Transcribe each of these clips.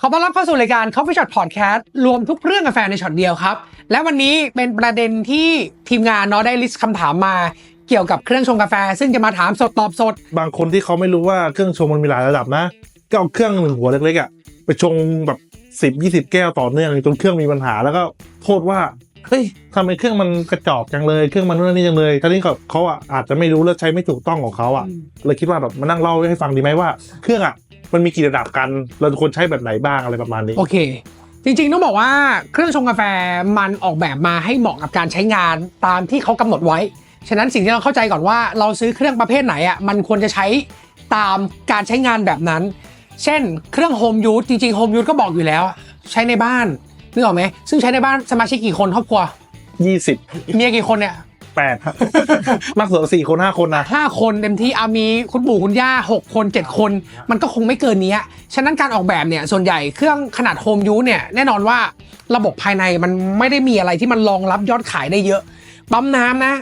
ขอต้อนรับเข้าสู่รายการ Coffee Shot Podcast รวมทุกเรื่องกาแฟในช็อตเดียวครับ และวันนี้เป็นประเด็นที่ทีมงานเนาะได้ลิสต์คำถามมาเกี่ยวกับเครื่องชงกาแฟ ซึ่งจะมาถามสดตอบสด บางคนที่เขาไม่รู้ว่าเครื่องชงมันมีหลายระดับนะ ก็เอาเครื่องหนึ่งหัวเล็กๆอะไปชงแบบสิบยี่สิบแก้วต่อเนื่องจนเครื่องมีปัญหาแล้วก็โทษว่าเฮ้ยทำไมเครื่องมันกระจอกจังเลยเครื่องมันนู่นนี่จังเลยทั้งนี้เขาเขาอะอาจจะไม่รู้และใช้ไม่ถูกต้องของเขาอะอืมเลยคิดว่าแบบมานั่งเล่าให้ฟังดีไหมว่าเครื่องอะ มันมีกี่ระดับกัน เราควรใช้แบบไหนบ้างอะไรประมาณนี้ โอเค จริงๆ ต้องบอกว่าเครื่องชงกาแฟมันออกแบบมาให้เหมาะกับการใช้งานตามที่เขากำหนดไว้ ฉะนั้นสิ่งที่เราเข้าใจก่อนว่าเราซื้อเครื่องประเภทไหนอะมันควรจะใช้ตามการใช้งานแบบนั้น เช่น เครื่องโฮมยูสจริงๆโฮมยูสก็บอกอยู่แล้ว ใช้ในบ้านนึกออกไหมซึ่งใช้ในบ้านสมาชิกกี่คนครอบครัวยี่สิบเมียกี่คนเนี่ย แปดมากสุดสี่คนห้าคนนะห้าคนเต็มที่อามีคุณปู่คุณย่าหกคนเจ็ดคน มันก็คงไม่เกินนี้ฉะนั้นการออกแบบเนี่ยส่วนใหญ่เครื่องขนาดโฮมยูสเนี่ยแน่นอนว่าระบบภายในมันไม่ได้มีอะไรที่มันรองรับยอดขายได้เยอะปั๊มน้ำนะ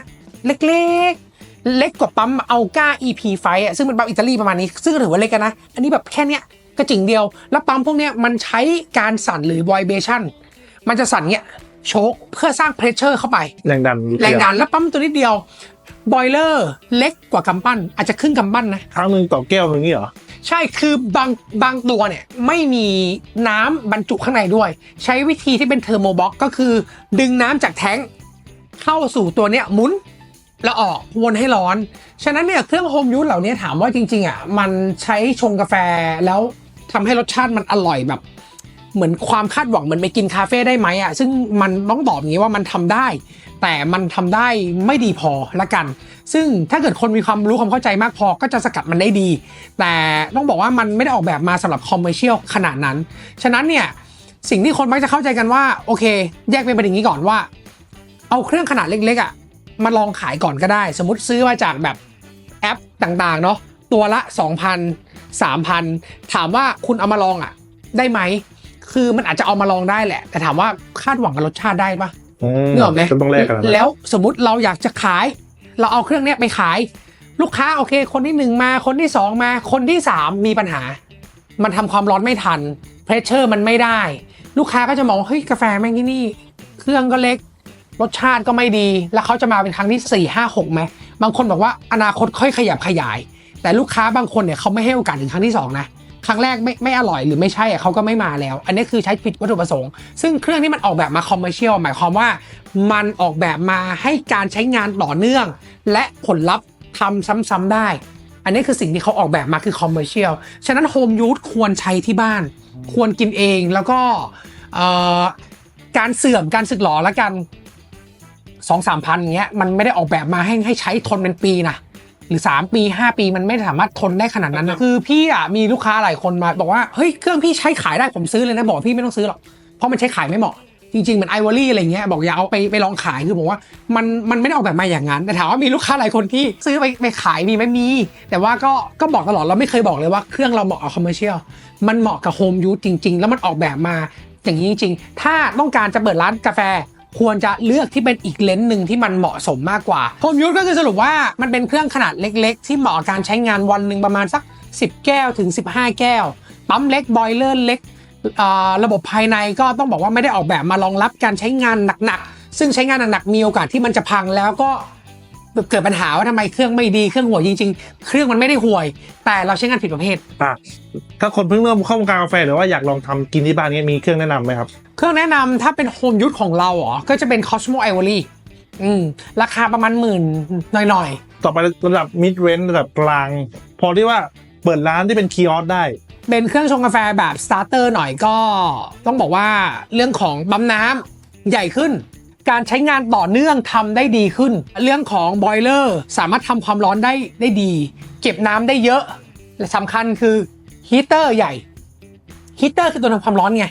เล็กๆ เล็กกว่าปั๊มอัลกา EP ไฟอะซึ่งเป็นปั๊มอิตาลีประมาณนี้ซึ่งก็ถือว่าเล็กกันนะ อันนี้แบบแค่เนี้ยกระจิ๋งเดียว แล้วปั๊มพวกเนี้ยมันใช้การสั่นหรือ vibration มันจะสั่นเนี้ย โชคเพื่อสร้างเพรสเชอร์เข้าไปแรงดันแรงดันแล้วปั๊มตัวนิดเดียวบอยเลอร์เล็กกว่ากำปั้น อาจจะครึ่งกำปั้นนะครั้งหนึ่งต่อแก้วหนึ่งนี่เหรอ ใช่คือบางบางตัวเนี่ยไม่มีน้ำบรรจุข้างในด้วย ใช้วิธีที่เป็นเทอร์โมบ็อกก็คือ ดึงน้ำจากแท้งเข้าสู่ตัวเนี้ยหมุนแล้วออกวนให้ร้อน ฉะนั้นเนี่ยเครื่องโฮมยูสเหล่านี้ถามว่าจริงๆอะมันใช้ชงกาแฟแล้วทำให้รสชาติมันอร่อยแบบ เหมือนความคาดหวังเหมือนไปกินคาเฟ่ได้ไหมอะซึ่งมันต้องตอบอย่างนี้ว่ามันทำได้ แต่มันทำได้ไม่ดีพอละกัน ซึ่งถ้าเกิดคนมีความรู้ความเข้าใจมากพอก็จะสกัดมันได้ดี แต่ต้องบอกว่ามันไม่ได้ออกแบบมาสำหรับคอมเมอร์เชียลขนาดนั้น ฉะนั้นเนี่ยสิ่งที่คนมักจะเข้าใจกันว่าโอเค แยกเป็นประเด็นนี้ก่อนว่า เอาเครื่องขนาดเล็กๆอะมาลองขายก่อนก็ได้ สมมติซื้อมาจากแบบแอปต่างๆเนาะตัวละ 2,000 3,000 ถามว่าคุณเอามาลองอะ ได้ไหม คือมันอาจจะเอามาลองได้แหละ แต่ถามว่าคาดหวังกับรสชาติได้ปะอืมนึกออกไหมจะต้องแลกกันนะแล้วสมมติเราอยากจะขาย เราเอาเครื่องเนี้ยไปขาย ลูกค้าโอเค คนที่หนึ่งมาคนที่สองมาคนที่สามมีปัญหา มันทำความร้อนไม่ทันเพรสเชอร์มันไม่ได้ ลูกค้าก็จะมองเฮ้ยกาแฟแม่งที่นี่ เครื่องก็เล็ก รสชาติก็ไม่ดี แล้วเขาจะมาเป็นครั้งที่4ี่ห้าหกไหมบางคนบอกว่าอนาคตค่อยขยับขยาย แต่ลูกค้าบางคนเนี่ยเขาไม่ให้โอกาสถึงครั้งที่สองนะ ครั้งแรกไม่ไม่อร่อยหรือไม่ใช่เขาก็ไม่มาแล้ว อันนี้คือใช้ผิดวัตถุประสงค์ ซึ่งเครื่องที่มันออกแบบมาคอมเมอร์เชียลหมายความว่า มันออกแบบมาให้การใช้งานต่อเนื่อง และผลลัพธ์ทำซ้ำๆได้ อันนี้คือสิ่งที่เขาออกแบบมาคือคอมเมอร์เชียลฉะนั้นโฮมยูสควรใช้ที่บ้าน ควรกินเองแล้วก็การเสื่อมการสึกหรอแล้วกันสองสามพันอย่างเงี้ยมันไม่ได้ออกแบบมาให้ให้ใช้ทนเป็นปีนะ หรือ 3 ปี 5 ปีมันไม่สามารถทนได้ขนาดนั้นนะคือพี่อะมีลูกค้าหลายคนมาบอกว่าเฮ้ยเครื่องพี่ใช้ขายได้ผมซื้อเลยนะบอกพี่ไม่ต้องซื้อหรอกเพราะมันใช้ขายไม่เหมาะจริงๆเหมือนไอวอรี่อะไรเงี้ยบอกอย่าเอาไปไปลองขายคือผมว่ามันมันไม่ได้ออกแบบมาอย่างนั้น แต่ถามว่ามีลูกค้าหลายคนที่ซื้อไปไปขายมีไหมมี แต่ว่าก็ก็บอกตลอดเราไม่เคยบอกเลยว่าเครื่องเราเหมาะกับคอมเมอร์เชียลมันเหมาะกับโฮมยูสจริง ๆ แล้วมันออกแบบมาอย่างนี้จริงๆถ้าต้องการจะเปิดร้านกาแฟ ควรจะเลือกที่เป็นอีกเลนส์หนึ่งที่มันเหมาะสมมากกว่าโฮมยูสก็คือสรุปว่ามันเป็นเครื่องขนาดเล็ก ๆ ที่เหมาะกับการใช้งานวันหนึ่งประมาณสัก 10 แก้วถึง 15 แก้ว ปั๊มเล็กบอยเลอร์เล็กระบบภายในก็ต้องบอกว่าไม่ได้ออกแบบมารองรับการใช้งานหนักๆ ซึ่งใช้งานหนักๆมีโอกาสที่มันจะพังแล้วก็ เกิดปัญหาว่าทำไมเครื่องไม่ดีเครื่องห่วยจริง ๆ เครื่องมันไม่ได้ห่วย แต่เราใช้งานผิดประเภท อะถ้าคนเพิ่งเริ่มเข้าวงการกาแฟหรือว่าอยากลองทำกินที่บ้านเนี้มีเครื่องแนะนำไหมครับเครื่องแนะนำถ้าเป็นโฮมยูสของเราเหรอก็จะเป็น Cosmo Ivory อืมราคาประมาณหมื่นหน่อยต่อไประดับมิดเรนระดับกลาง พอที่ว่าเปิดร้านที่เป็นคีออสได้ ๆเป็นเครื่องชงกาแฟแบบสตาร์เตอร์หน่อยก็ ต้องบอกว่าเรื่องของปั๊มน้ำใหญ่ขึ้น การใช้งานต่อเนื่องทำได้ดีขึ้น เรื่องของบอยเลอร์สามารถทำความร้อนได้ได้ดี เก็บน้ำได้เยอะ และสำคัญคือฮีเตอร์ใหญ่ฮีเตอร์คือตัวทำความร้อนไง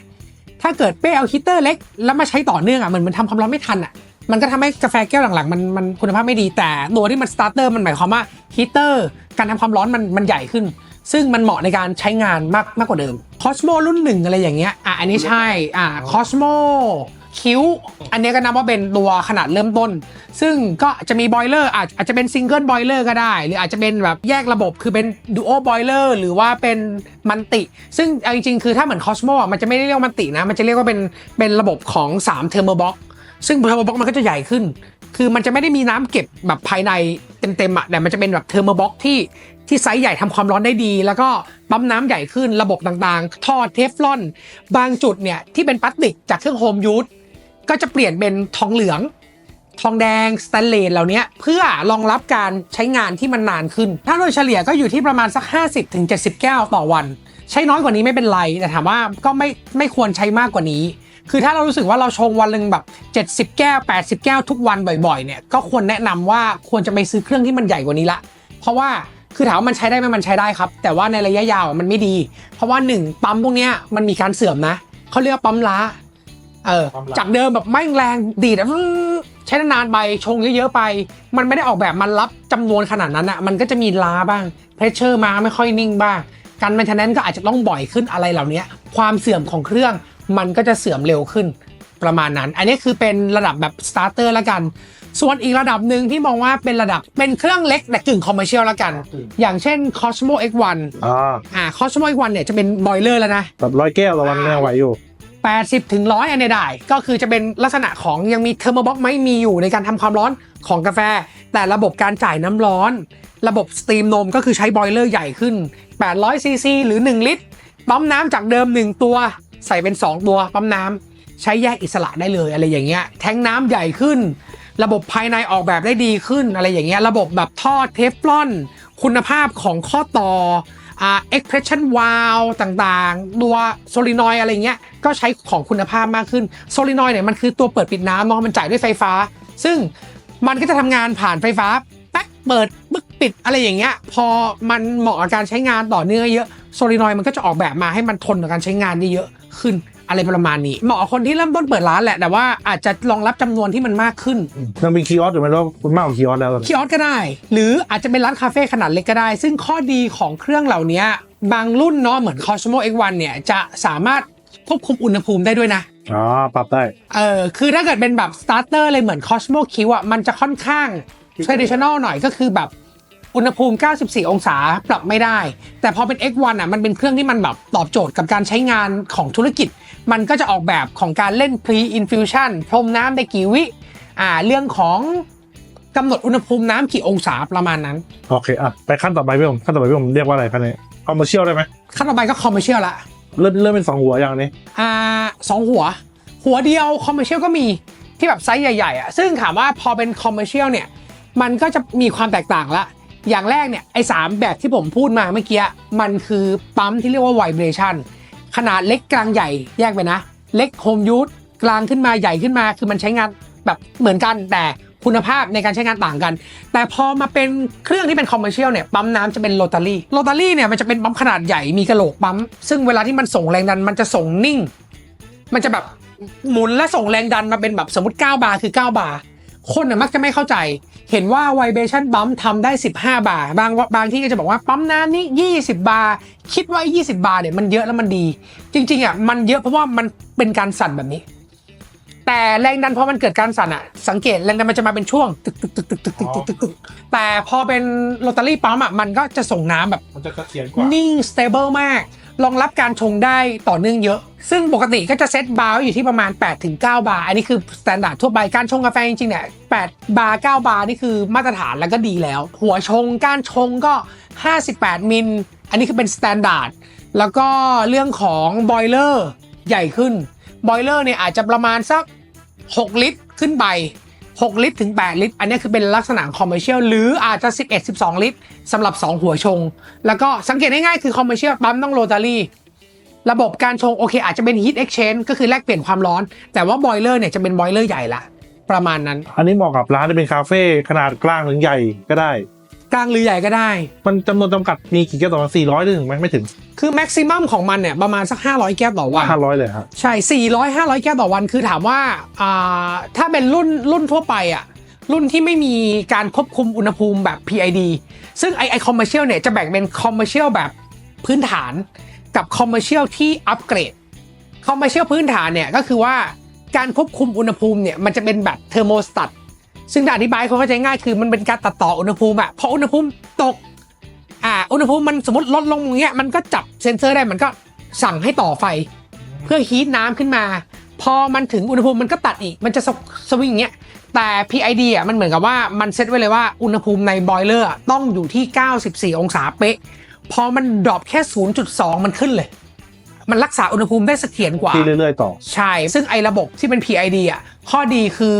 ถ้าเกิดเป้เอาฮีเตอร์เล็ก แล้วมาใช้ต่อเนื่องอะเหมือนมันทำความร้อนไม่ทันอะ มันก็ทำให้กาแฟแก้วหลังๆ มันมันคุณภาพไม่ดี แต่ตัวที่มันสตาร์เตอร์มันหมายความว่าฮีเตอร์การทำความร้อนมันมันใหญ่ขึ้น ซึ่งมันเหมาะในการใช้งานมากมากกว่าเดิม Cosmo รุ่นหนึ่งอะไรอย่างเงี้ย อะอันนี้ใช่ อะ Cosmo คิ้ว อันนี้ก็นับว่าเป็นตัวขนาดเริ่มต้น ซึ่งก็จะมีบอยเลอร์อาจอาจจะเป็นซิงเกิลบอยเลอร์ก็ได้ หรืออาจจะเป็นแบบแยกระบบคือเป็นดูโอบอยเลอร์หรือว่าเป็นมันติ ซึ่งเอาจริงๆ คือถ้าเหมือนคอสโมมันจะไม่ได้เรียกมันตินะ มันจะเรียกว่าเป็นเป็นระบบของ3เทอร์โมบ็อกซึ่งเทอร์โมบ็อกมันก็จะใหญ่ขึ้น คือมันจะไม่ได้มีน้ำเก็บแบบภายในเต็มๆอะแต่มันจะเป็นแบบเทอร์โมบ็อกที่ที่ไซส์ใหญ่ทำความร้อนได้ดี แล้วก็ปั๊มน้ำใหญ่ขึ้นระบบต่างๆ ท่อเทฟลอน บางจุดเนี่ย ที่เป็นพลาสติกจากเครื่องโฮมยูส ก็จะเปลี่ยนเป็นทองเหลือง ทองแดงสแตนเลสเหล่านี้เพื่อรองรับการใช้งานที่มันนานขึ้น ถ้าโดยเฉลี่ยก็อยู่ที่ประมาณสัก 50-70 แก้วต่อวัน ใช้น้อยกว่านี้ไม่เป็นไร แต่ถามว่าก็ไม่ไม่ควรใช้มากกว่านี้ คือถ้าเรารู้สึกว่าเราชงวันหนึ่งแบบ 70 แก้ว 80 แก้วทุกวันบ่อยๆเนี่ยก็ควรแนะนำว่าควรจะไปซื้อเครื่องที่มันใหญ่กว่านี้ละ เพราะว่าคือถามว่ามันใช้ได้ไหมมันใช้ได้ครับ แต่ว่าในระยะยาวมันไม่ดี เพราะว่าหนึ่งปั๊มพวกเนี้ยมันมีการเสื่อมนะเขาเรียกว่าปั๊มล้า เออปั๊มล้าจากเดิมแบบไม่งแรงดีดอะอื้อใช้นานๆไปชงเยอะๆไป มันไม่ได้ออกแบบมันรับจำนวนขนาดนั้นอะมันก็จะมีล้าบ้างเพรสเชอร์มาไม่ค่อยนิ่งบ้าง การแมนเทนแนนก็อาจจะต้องบ่อยขึ้นอะไรเหล่านี้ความเสื่อมของเครื่องมันก็จะเสื่อมเร็วขึ้นประมาณนั้น อันนี้คือเป็นระดับแบบสตาร์เตอร์ละกัน ส่วนอีกระดับหนึ่งที่มองว่าเป็นระดับเป็นเครื่องเล็กแต่กึ่งคอมเมอร์เชียลละกัน อย่างเช่น Cosmo X1 อ่าอ่า Cosmo X1 เนี่ยจะเป็นบอยเลอร์แล้วนะ แบบร้อยแก้วต่อวันเนี่ยไหวอยู่ 80ถึง100อันเนี้ได้ ก็คือจะเป็นลักษณะของยังมีเทอร์โมบ็อกไม่มีอยู่ในการทำความร้อนของกาแฟ แต่ระบบการจ่ายน้ำร้อน ระบบสตรีมนมก็คือใช้บอยเลอร์ใหญ่ขึ้น800ซีซีหรือ 1 ลิตรปั๊มน้ำจากเดิม 1 ตัว ใส่เป็น 2 ตัวปั๊มน้ำใช้แยกอิสระได้เลยอะไรอย่างเงี้ยแทงน้ำใหญ่ขึ้น ระบบภายในออกแบบได้ดีขึ้นอะไรอย่างเงี้ยระบบแบบท่อเทฟลอน คุณภาพของข้อต่ออ่า expression valve ต่างๆ ตัวโซลินอยอะไรเงี้ย ก็ใช้ของคุณภาพมากขึ้นโซลินอยเนี่ยมันคือตัวเปิดปิดน้ำเนาะมันจ่ายด้วยไฟฟ้า ซึ่งมันก็จะทำงานผ่านไฟฟ้าแป๊กเปิดปึ๊กปิดอะไรอย่างเงี้ย พอมันเหมาะกับการใช้งานต่อเนื่องเยอะโซลินอยมันก็จะออกแบบมาให้มันทนกับการใช้งานได้เยอะขึ้น อะไรประมาณนี้ เหมาะกับคนที่เริ่มต้นเปิดร้านแหละ แต่ว่าอาจจะรองรับจำนวนที่มันมากขึ้น ยังมีคีย์ออสอยู่ไหมว่าคุณมากกว่าคีย์ออสแล้วตอนนี้ คิออสก็ได้ หรืออาจจะเป็นร้านคาเฟ่ขนาดเล็กก็ได้ ซึ่งข้อดีของเครื่องเหล่านี้บางรุ่นเนาะเหมือน Cosmo X1 เนี่ยจะสามารถควบคุมอุณหภูมิได้ด้วยนะ อ๋อ ปรับได้ เออคือถ้าเกิดเป็นแบบสตาร์เตอร์เลยเหมือน Cosmo Q อะมันจะค่อนข้าง traditional หน่อยก็คือแบบ อุณหภูมิ 94 องศาปรับไม่ได้ แต่พอเป็น X1 อะมันเป็นเครื่องที่มันแบบตอบโจทย์กับการใช้งานของธุรกิจ มันก็จะออกแบบของการเล่น pre infusion พรมน้ำได้กี่วิอ่าเรื่องของกำหนดอุณหภูมิน้ำกี่องศาประมาณนั้น โอเคอะไปขั้นต่อไปพี่ผมขั้นต่อไปพี่ผมเรียกว่าอะไรขั้นนี้คอมเมอร์เชียลได้ไหมขั้นต่อไปก็ commercial ละเริ่มเริ่มเป็นสองหัวอย่างนี้อ่าสองหัว หัวเดียวคอมเมอร์เชียลก็มีที่แบบไซส์ใหญ่ๆอะซึ่งถามว่าพอเป็นคอมเมอร์เชียลเนี่ยมันก็จะมีความแตกต่างละ อย่างแรกเนี่ยไอ้สามแบบที่ผมพูดมาเมื่อกี้มันคือปั๊มที่เรียกว่าไวเบรชันขนาดเล็กกลางใหญ่แยกไปนะ เล็กโฮมยูสกลางขึ้นมาใหญ่ขึ้นมา คือมันใช้งานแบบเหมือนกันแต่คุณภาพในการใช้งานต่างกัน แต่พอมาเป็นเครื่องที่เป็นคอมเมอร์เชียลเนี่ย ปั๊มน้ำจะเป็นโรตารี่ โรตารี่เนี่ยมันจะเป็นปั๊มขนาดใหญ่ มีกระโหลกปั๊ม ซึ่งเวลาที่มันส่งแรงดันมันจะส่งนิ่ง มันจะแบบหมุนและส่งแรงดันมาเป็นแบบสมมติ 9 บาร์คือ 9 บาร์ คนน่ะมักจะไม่เข้าใจ เห็นว่า vibration bump ทำได้ 15 บาร์บางบางที่ก็จะบอกว่าปั๊มน้ำนี่20 บาร์คิดว่า 20 บาร์เนี่ยมันเยอะแล้วมันดี จริงๆอะมันเยอะเพราะว่ามันเป็นการสั่นแบบนี้ แต่แรงดันพอมันเกิดการสั่นอะ สังเกตแรงดันมันจะมาเป็นช่วงตึกตึกตึกตึกตึกตึกตึกตึกตึกแต่พอเป็นโรตารี่ปั๊มอะมันก็จะส่งน้ำแบบมันจะเสถียรกว่านิ่ง stable มาก รองรับการชงได้ต่อเนื่องเยอะ ซึ่งปกติก็จะเซตบาร์อยู่ที่ประมาณ 8-9 บาร์ อันนี้คือสแตนดาร์ดทั่วไปการชงกาแฟจริงๆเนี่ย8บาร์ 9 บาร์ นี่คือมาตรฐานแล้วก็ดีแล้ว หัวชงการชงก็ 58 มิล อันนี้คือเป็นสแตนดาร์ดแล้วก็เรื่องของบอยเลอร์ใหญ่ขึ้นบอยเลอร์เนี่ยอาจจะประมาณสัก 6 ลิตรขึ้นไป 6 ลิตรถึง 8 ลิตร อันนี้คือเป็นลักษณะคอมเมอร์เชียลหรืออาจจะ 11 12 ลิตรสำหรับ 2 หัวชง แล้วก็สังเกตง่ายๆคือคอมเมอร์เชียลปั๊มต้องโรตารี่ระบบการชงโอเค อาจจะเป็น heat exchange ก็คือแลกเปลี่ยนความร้อน แต่ว่าบอยเลอร์เนี่ยจะเป็นบอยเลอร์ใหญ่ละประมาณนั้น อันนี้เหมาะกับร้านที่เป็นคาเฟ่ขนาดกลางถึงใหญ่ก็ได้ ลางหรือใหญ่ก็ได้ มันจำนวนจำกัดมีกี่แก้วต่อวันสี่ร้อยถึงไหมไม่ถึง คือแม็กซิมัมของมันเนี่ยประมาณสัก 500 แก้วต่อวัน ห้าร้อยเลยครับใช่ 400 500 แก้วต่อวัน คือถามว่าอ่าถ้าเป็นรุ่นรุ่นทั่วไปอะ รุ่นที่ไม่มีการควบคุมอุณหภูมิแบบ PID ซึ่งไอไอคอมเมอร์เชียลเนี่ยจะแบ่งเป็นคอมเมอร์เชียลแบบพื้นฐานกับคอมเมอร์เชียลที่อัปเกรด คอมเมอร์เชียลพื้นฐานเนี่ยก็คือว่าการควบคุมอุณหภูมิเนี่ยมันจะเป็นแบบเทอร์โมสตัต ซึ่งถ้าอธิบายให้เขาเข้าใจง่ายคือมันเป็นการตัดต่ออุณหภูมิอะพออุณหภูมิตกอ่าอุณหภูมิมันสมมติลดลงอย่างเงี้ยมันก็จับเซ็นเซอร์ได้มันก็สั่งให้ต่อไฟ เพื่อฮีทน้ำขึ้นมา พอมันถึงอุณหภูมิมันก็ตัดอีก มันจะสวสวิงอย่างเงี้ยแต่ PID อะมันเหมือนกับว่ามันเซตไว้เลยว่าอุณหภูมิในบอยเลอร์ต้องอยู่ที่ 94 องศาเป๊ะพอมันดรอปแค่ 0.2 มันขึ้นเลย มันรักษาอุณหภูมิได้เสถียรกว่าที่เรื่อยๆต่อ ใช่ ซึ่งไอ้ระบบที่เป็น PID อะ ข้อดีคือ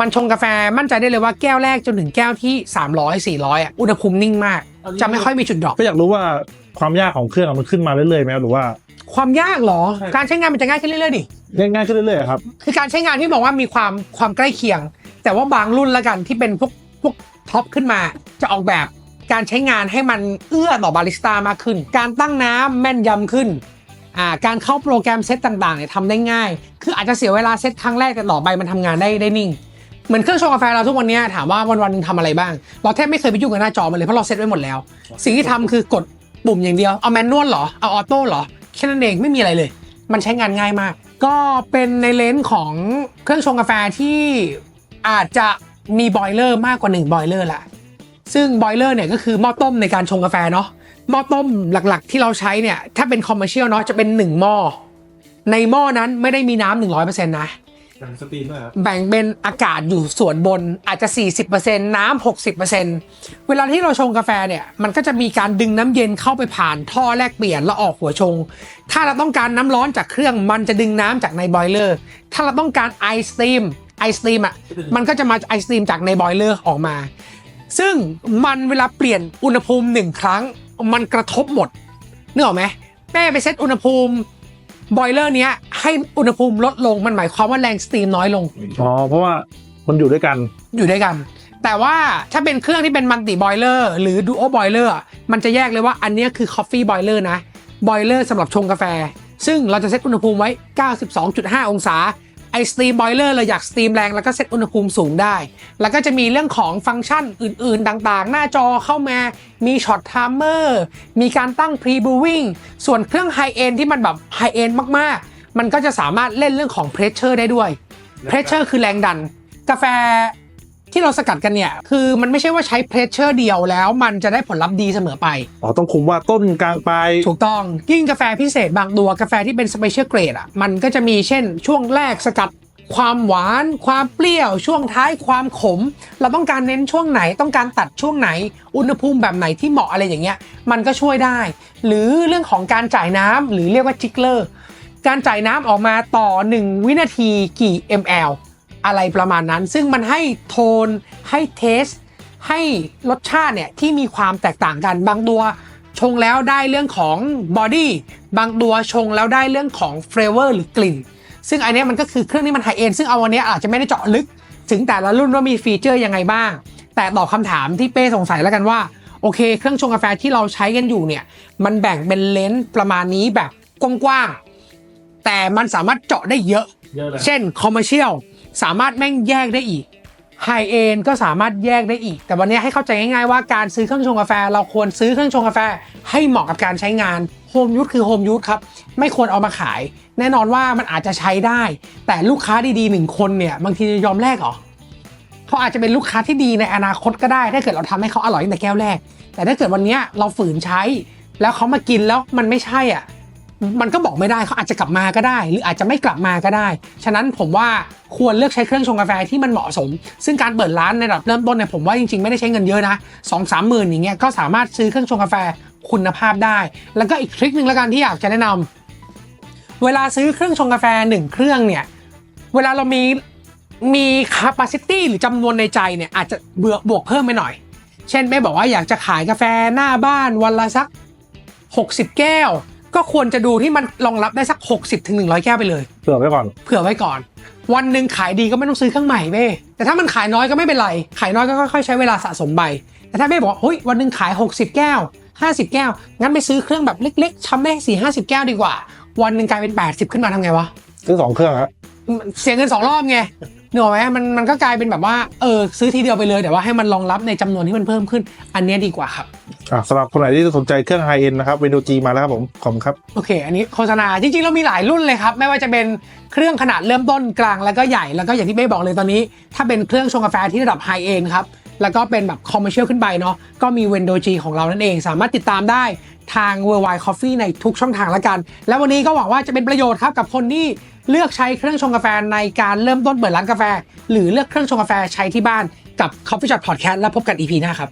มันชงกาแฟมั่นใจได้เลยว่าแก้วแรกจนถึงแก้วที่ 300 400อะอุณหภูมินิ่งมาก จะไม่ค่อยมีจุดดรอปก็อยากรู้ว่าความยากของเครื่องมันขึ้นมาเรื่อยๆไหมหรือว่า ความยากเหรอใช่การใช้งานมันจะง่ายขึ้นเรื่อยๆดิง่ายๆขึ้นเรื่อยๆครับคือการใช้งานที่บอกว่ามีความความใกล้เคียง แต่ว่าบางรุ่นละกันที่เป็นพวกพวกท็อปขึ้นมาจะออกแบบการใช้งานให้มันเอื้อต่อบาริสต้ามากขึ้น การตั้งน้ำแม่นยำขึ้นอ่าการเข้าโปรแกรมเซตต่างๆเนี่ยทำได้ง่าย คืออาจจะเสียเวลาเซตครั้งแรกแต่ต่อไปมันทำงานได้ได้นิ่ง เหมือนเครื่องชงกาแฟเราทุกวันนี้ถามว่าวันวันๆหนึงทำอะไรบ้าง เราแทบไม่เคยไปยุ่งกับหน้าจอมันเลยเพราะเราเซตไว้หมดแล้ว สิ่งที่ทำคือกดปุ่มอย่างเดียว เอาแมนนวลเหรอ เอาออโต้เหรอ แค่นั้นเองไม่มีอะไรเลย มันใช้งานง่ายมาก ก็เป็นในเลนส์ของเครื่องชงกาแฟที่อาจจะมีบอยเลอร์มากกว่า1บอยเลอร์ละซึ่งบอยเลอร์เนี่ยก็คือหม้อต้มในการชงกาแฟเนาะหม้อต้มหลักๆ ที่เราใช้เนี่ยถ้าเป็นคอมเมอร์เชียลเนาะจะเป็น 1 หม้อในหม้อนั้นไม่ได้มีน้ำ100%นะ สตรีมด้วยครับแบ่งเป็นอากาศอยู่ส่วนบนอาจจะ 40%น้ำ60%เวลาที่เราชงกาแฟเนี่ย มันก็จะมีการดึงน้ำเย็นเข้าไปผ่านท่อแลกเปลี่ยนแล้วออกหัวชง ถ้าเราต้องการน้ำร้อนจากเครื่องมันจะดึงน้ำจากในบอยเลอร์ ถ้าเราต้องการไอสตรีมไอสตรีมอะมันก็จะมาไอสตรีมจากในบอยเลอร์ออกมา ซึ่งมันเวลาเปลี่ยนอุณหภูมิหนึ่งครั้ง มันกระทบหมดนึกออกไหมแม่ไปเซตอุณหภูมิบอยเลอร์เนี้ย ให้อุณหภูมิลดลงมันหมายความว่าแรงสตรีมน้อยลง อ๋อเพราะว่ามันอยู่ด้วยกัน อยู่ด้วยกัน แต่ว่าถ้าเป็นเครื่องที่เป็นมัลติบอยเลอร์หรือดูโอบอยเลอร์มันจะแยกเลยว่าอันเนี้ยคือคอฟฟี่บอยเลอร์นะบอยเลอร์สำหรับชงกาแฟ ซึ่งเราจะเซตอุณหภูมิไว้ 92.5 องศาไอสตรีมบอยเลอร์เราอยากสตรีมแรงแล้วก็เซตอุณหภูมิสูงได้ แล้วก็จะมีเรื่องของฟังก์ชันอื่นๆ ต่างๆ หน้าจอเข้ามา มีช็อตไทม์เมอร์ มีการตั้งพรีบูวิ่งส่วนเครื่องไฮเอนที่มันแบบไฮเอนมากๆ มันก็จะสามารถเล่นเรื่องของเพรสเชอร์ได้ด้วยเพรสเชอร์คือแรงดัน กาแฟที่เราสกัดกันเนี่ย คือมันไม่ใช่ว่าใช้เพรสเชอร์เดียวแล้วมันจะได้ผลลัพธ์ดีเสมอไป อ๋อ ต้องคุมว่าต้นกลางปลายถูกต้อง ยิ่งกาแฟพิเศษบางตัวกาแฟที่เป็นสเปเชียลเกรดอะมันก็จะมีเช่น ช่วงแรกสกัดความหวาน ความเปรี้ยว ช่วงท้ายความขม เราต้องการเน้นช่วงไหน ต้องการตัดช่วงไหน อุณหภูมิแบบไหนที่เหมาะอะไรอย่างเงี้ย มันก็ช่วยได้ หรือเรื่องของการจ่ายน้ำหรือเรียกว่าจิกเลอร์ การจ่ายน้ำออกมาต่อ 1 วินาทีกี่ ml อะไรประมาณนั้น ซึ่งมันให้โทนให้เทส ให้รสชาติเนี่ยที่มีความแตกต่างกันบางตัวชงแล้วได้เรื่องของบอดี้บางตัวชงแล้วได้เรื่องของเฟลเวอร์หรือกลิ่น ซึ่งอันเนี้ยมันก็คือเครื่องที่มันไฮเอนซึ่งเอาวันนี้อาจจะไม่ได้เจาะลึก ถึงแต่ละรุ่นว่ามีฟีเจอร์ยังไงบ้าง แต่ตอบคำถามที่เป้สงสัยแล้วกันว่า โอเค เครื่องชงกาแฟที่เราใช้กันอยู่เนี่ย มันแบ่งเป็นเลนส์ประมาณนี้แบบกว้างๆ แต่มันสามารถเจาะได้เยอะ เยอะเลยเช่นคอมเมอร์เชียลสามารถแม่งแยกได้อีกไฮเอนก็สามารถแยกได้อีก แต่วันนี้ให้เข้าใจง่ายๆว่าการซื้อเครื่องชงกาแฟ เราควรซื้อเครื่องชงกาแฟ ให้เหมาะกับการใช้งานโฮมยู e คือโฮมยู e ครับ ไม่ควรเอามาขาย แน่นอนว่ามันอาจจะใช้ได้ แต่ลูกค้าดีๆหนึ่งคนเนี่ย บางทีจะยอมแลกเหรอเขาอาจจะเป็นลูกค้าที่ดีในอนาคตก็ได้ ถ้าเกิดเราทำให้เขาอร่อยตั้งแต่แก้วแรก แต่ถ้าเกิดวันเนี้ยเราฝืนใช้ แล้วเขามากินแล้วมันไม่ใช่อะ มันก็บอกไม่ได้เขาอาจจะกลับมาก็ได้ หรืออาจจะไม่กลับมาก็ได้ ฉะนั้นผมว่าควรเลือกใช้เครื่องชงกาแฟที่มันเหมาะสม ซึ่งการเปิดร้านในระดับเริ่มต้นเนี่ยผมว่าจริงๆไม่ได้ใช้เงินเยอะนะสองสามหมื่นอย่างเงี้ยก็สามารถซื้อเครื่องชงกาแฟคุณภาพได้ แล้วก็อีกทริคหนึ่งแล้วกันที่อยากจะแนะนำเวลาซื้อเครื่องชงกาแฟหนึ่งเครื่องเนี่ยเวลาเรามีมี capacity หรือจำนวนในใจเนี่ยอาจจะเบือบวกเพิ่มไปหน่อย เช่นไม่บอกว่าอยากจะขายกาแฟหน้าบ้านวันละสัก 60 แก้ว ก็ควรจะดูที่มันรองรับได้สัก 60ถึง100แก้วไปเลย เผื่อไว้ก่อน เผื่อไว้ก่อน วันหนึ่งขายดีก็ไม่ต้องซื้อเครื่องใหม่เว้ยแต่ถ้ามันขายน้อยก็ไม่เป็นไร ขายน้อยก็ค่อยๆใช้เวลาสะสมไปแต่ถ้าไม่บอกว่าเฮ้ยวันหนึ่งขาย 60 แก้ว 50 แก้ว งั้นไปซื้อเครื่องแบบเล็กๆชำแม่สี่ห้าสิบแก้วดีกว่า วันหนึ่งกลายเป็น 80 ขึ้นมาทำไงวะ ซื้อสองเครื่องครับเสียเงินสองรอบไง เนกอะไหมมันมันก็กลายเป็นแบบว่าเออซื้อทีเดียวไปเลยแต่ว่าให้มันรองรับในจำนวนที่มันเพิ่มขึ้น อันเนี้ยดีกว่าครับ อะสำหรับคนไหนที่สนใจเครื่องไฮเอ็นนะครับเวโนจีมาแล้วครับผม ขอบคุณครับ โอเค อันนี้โฆษณาจริงๆเรามีหลายรุ่นเลยครับ ไม่ว่าจะเป็นเครื่องขนาดเริ่มต้นกลางแล้วก็ใหญ่แล้วก็อย่างที่เบ้บอกเลยตอนนี้ ถ้าเป็นเครื่องชงกาแฟที่ระดับไฮเอ็นครับ แล้วก็เป็นแบบคอมเมอร์เชียลขึ้นไปเนาะก็มี w e n d o G ของเรานั่นเอง สามารถติดตามได้ทาง Worldwide Coffee ในทุกช่องทางละกัน แล้ววันนี้ก็หวังว่าจะเป็นประโยชน์ครับกับคนที่เลือกใช้เครื่องชงกาแฟในการเริ่มต้นเปิดร้านกาแฟ หรือเลือกเครื่องชงกาแฟใช้ที่บ้านกับ Coffee Shop Podcast แล้วพบกัน EP หน้าครับ